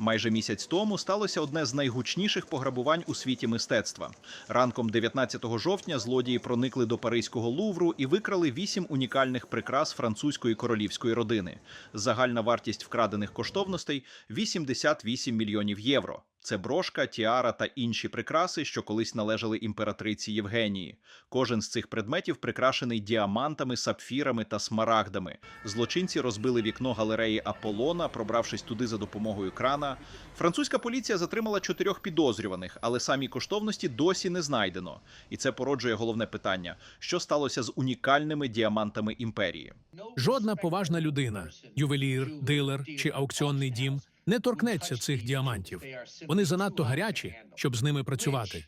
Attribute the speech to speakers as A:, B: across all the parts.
A: Майже місяць тому сталося одне з найгучніших пограбувань у світі мистецтва. Ранком 19 жовтня злодії проникли до паризького лувру і викрали вісім унікальних прикрас французької королівської родини. Загальна вартість вкрадених коштовностей 88 мільйонів євро. Це брошка, тіара та інші прикраси, що колись належали імператриці Євгенії. Кожен з цих предметів прикрашений діамантами, сапфірами та смарагдами. Злочинці розбили вікно галереї Аполлона, пробравшись туди за допомогою крана. Французька поліція затримала чотирьох підозрюваних, але самі коштовності досі не знайдено. І це породжує головне питання: що сталося з унікальними діамантами імперії?
B: Жодна поважна людина, ювелір, дилер чи аукціонний дім не торкнеться цих діамантів. Вони занадто гарячі, щоб з ними працювати.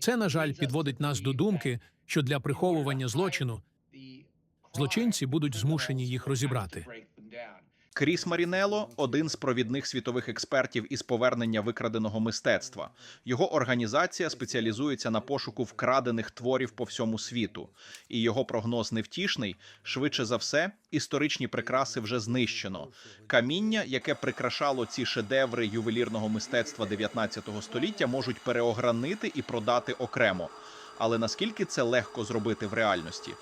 B: Це, на жаль, підводить нас до думки, що для приховування злочину злочинці будуть змушені їх розібрати.
A: Кріс Марінело один з провідних світових експертів із повернення викраденого мистецтва. Його організація спеціалізується на пошуку вкрадених творів по всьому світу. І його прогноз невтішний. Швидше за все, історичні прикраси вже знищено. Каміння, яке прикрашало ці шедеври ювелірного мистецтва 19 століття, можуть переогранити і продати окремо. Але наскільки це легко зробити в реальності?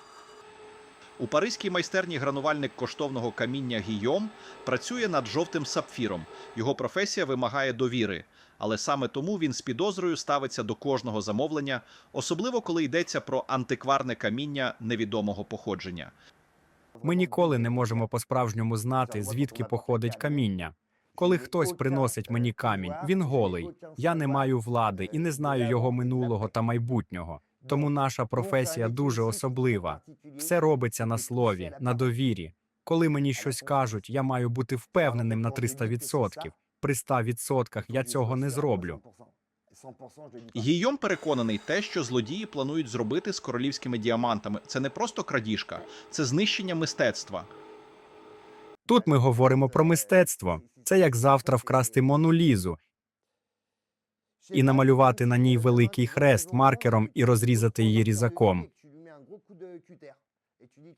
A: У паризькій майстерні гранувальник коштовного каміння Гійом працює над жовтим сапфіром. Його професія вимагає довіри, але саме тому він з підозрою ставиться до кожного замовлення, особливо коли йдеться про антикварне каміння невідомого походження.
C: Ми ніколи не можемо по-справжньому знати, звідки походить каміння. Коли хтось приносить мені камінь, він голий. Я не маю влади і не знаю його минулого та майбутнього. Тому наша професія дуже особлива. Все робиться на слові, на довірі. Коли мені щось кажуть, я маю бути впевненим на 300%. При 100% я цього не зроблю.
A: Гійом переконаний те, що злодії планують зробити з королівськими діамантами. Це не просто крадіжка, це знищення мистецтва.
C: Тут ми говоримо про мистецтво. Це як завтра вкрасти Мону-Лізу і намалювати на ній великий хрест маркером і розрізати її різаком.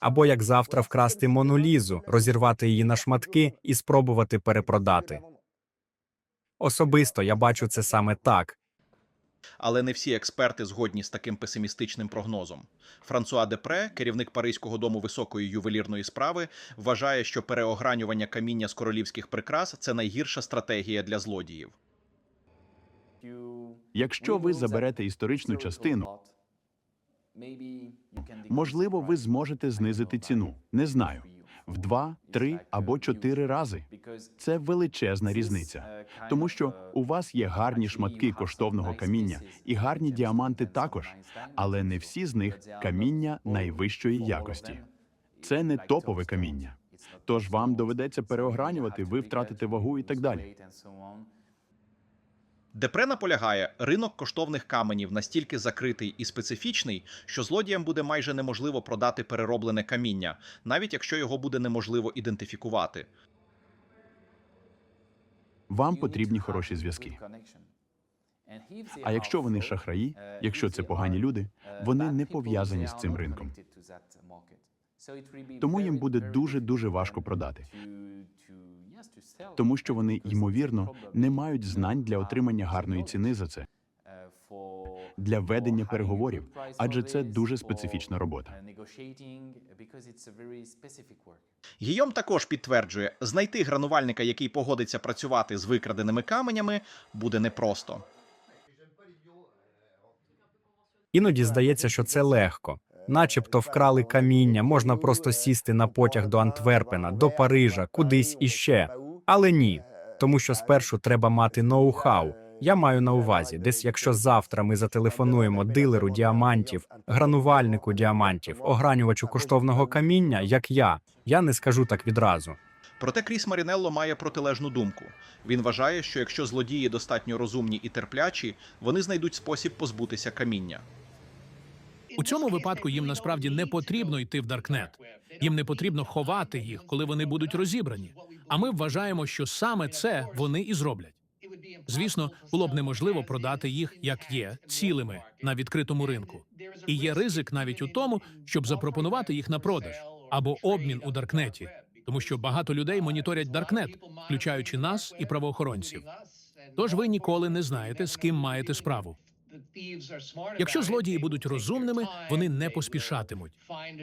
C: Або як завтра вкрасти Мону-Лізу, розірвати її на шматки і спробувати перепродати. Особисто я бачу це саме так.
A: Але не всі експерти згодні з таким песимістичним прогнозом. Франсуа Депре, керівник Паризького дому високої ювелірної справи, вважає, що переогранювання каміння з королівських прикрас це найгірша стратегія для злодіїв.
D: Якщо ви заберете історичну частину, можливо, ви зможете знизити ціну. Не знаю. В два, три або чотири рази. Це величезна різниця, тому що у вас є гарні шматки коштовного каміння і гарні діаманти також, але не всі з них каміння найвищої якості. Це не топове каміння. Тож вам доведеться переогранювати, ви втратите вагу і так далі.
A: Депре наполягає, ринок коштовних каменів настільки закритий і специфічний, що злодіям буде майже неможливо продати перероблене каміння, навіть якщо його буде неможливо ідентифікувати.
D: Вам потрібні хороші зв'язки. А якщо вони шахраї, якщо це погані люди, вони не пов'язані з цим ринком. Тому їм буде дуже дуже важко продати, тому що вони ймовірно не мають знань для отримання гарної ціни за це, для ведення переговорів, адже це дуже специфічна робота.
A: Гійом також підтверджує, знайти гранувальника, який погодиться працювати з викраденими каменями, буде непросто.
C: Іноді здається, що це легко. Начебто вкрали каміння, можна просто сісти на потяг до Антверпена, до Парижа, кудись іще. Але ні, тому що спершу треба мати ноу-хау. Я маю на увазі, десь якщо завтра ми зателефонуємо дилеру діамантів, гранувальнику діамантів, огранювачу коштовного каміння, як я, я не скажу так відразу.
A: Проте Кріс Марінелло має протилежну думку. Він вважає, що якщо злодії достатньо розумні і терплячі, вони знайдуть спосіб позбутися каміння.
B: У цьому випадку їм насправді не потрібно йти в Даркнет. Їм не потрібно ховати їх, коли вони будуть розібрані. А ми вважаємо, що саме це вони і зроблять. Звісно, було б неможливо продати їх як є цілими на відкритому ринку. І є ризик навіть у тому, щоб запропонувати їх на продаж або обмін у Даркнеті. тому що багато людей моніторять Даркнет, включаючи нас і правоохоронців. Тож ви ніколи не знаєте, з ким маєте справу. Якщо злодії будуть розумними, вони не поспішатимуть.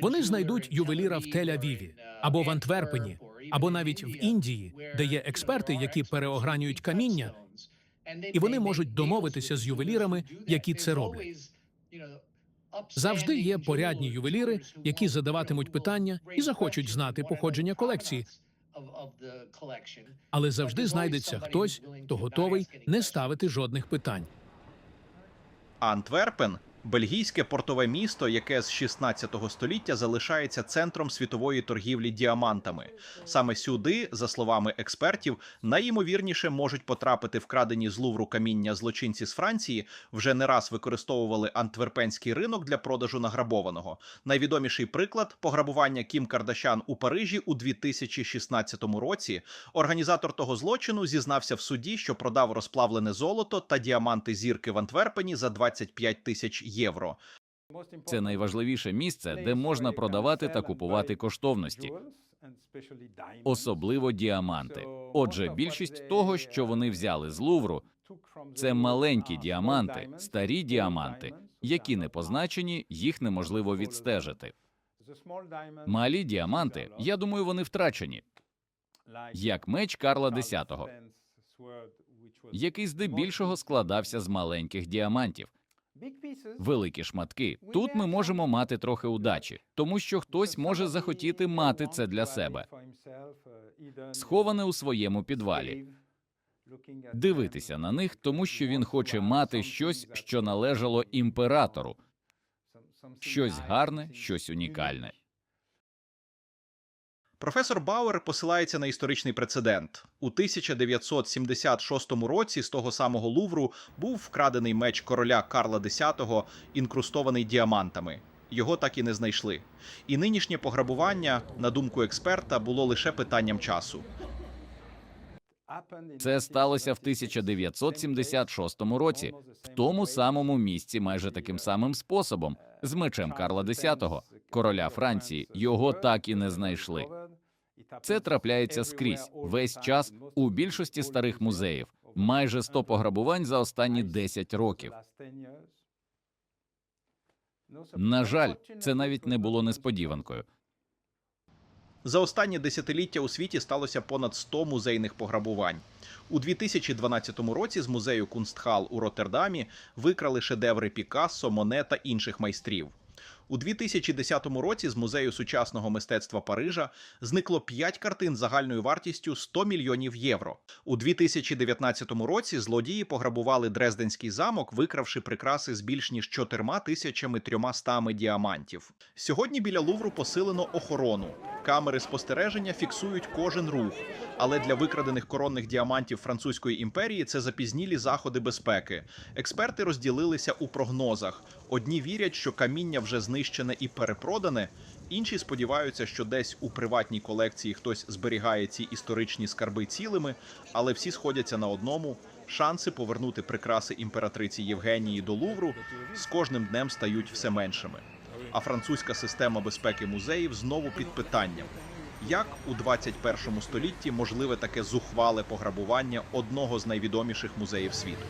B: Вони знайдуть ювеліра в Тель-Авіві або в Антверпені, або навіть в Індії, де є експерти, які переогранюють каміння, і вони можуть домовитися з ювелірами, які це роблять. Завжди є порядні ювеліри, які задаватимуть питання і захочуть знати походження колекції, але завжди знайдеться хтось, хто готовий не ставити жодних питань.
A: Антверпен бельгійське портове місто, яке з 16 століття залишається центром світової торгівлі діамантами. Саме сюди, за словами експертів, найімовірніше можуть потрапити вкрадені з Лувру каміння злочинці з Франції. Вже не раз використовували антверпенський ринок для продажу награбованого. Найвідоміший приклад пограбування Кім Кардашян у Парижі у 2016 році. Організатор того злочину зізнався в суді, що продав розплавлене золото та діаманти зірки в Антверпені за 25 тисяч.
E: Це найважливіше місце, де можна продавати та купувати коштовності, особливо діаманти. Отже, більшість того, що вони взяли з Лувру, це маленькі діаманти, старі діаманти, які не позначені, їх неможливо відстежити. Малі діаманти, я думаю, вони втрачені, як меч Карла X, який здебільшого складався з маленьких діамантів. Великі шматки. Тут ми можемо мати трохи удачі, тому що хтось може захотіти мати це для себе, сховане у своєму підвалі. Дивитися на них, тому що він хоче мати щось, що належало імператору, щось гарне, щось унікальне.
A: Професор Бауер посилається на історичний прецедент. У 1976 році з того самого Лувру був вкрадений меч короля Карла X, інкрустований діамантами. Його так і не знайшли. І нинішнє пограбування, на думку експерта, було лише питанням часу.
E: Це сталося в 1976 році, в тому самому місці, майже таким самим способом, з мечем Карла X, короля Франції. Його так і не знайшли. Це трапляється скрізь весь час у більшості старих музеїв. Майже 100 пограбувань за останні 10 років. На жаль, це навіть не було несподіванкою.
A: За останні десятиліття у світі сталося понад 100 музейних пограбувань. У 2012 році з музею Кунстхал у Роттердамі викрали шедеври Пікассо, Моне та інших майстрів. У 2010 році з музею сучасного мистецтва Парижа зникло 5 картин загальною вартістю 100 мільйонів євро. У 2019 році злодії пограбували Дрезденський замок, викравши прикраси з більш ніж 4 тисячами 300 діамантів. Сьогодні біля Лувру посилено охорону. Камери спостереження фіксують кожен рух. Але для викрадених коронних діамантів французької імперії це запізнілі заходи безпеки. Експерти розділилися у прогнозах. Одні вірять, що каміння вже знищене і перепродане. Інші сподіваються, що десь у приватній колекції хтось зберігає ці історичні скарби цілими, але всі сходяться на одному: шанси повернути прикраси імператриці Євгенії до Лувру з кожним днем стають все меншими. А французька система безпеки музеїв знову під питанням. Як у 21 столітті можливе таке зухвале пограбування одного з найвідоміших музеїв світу?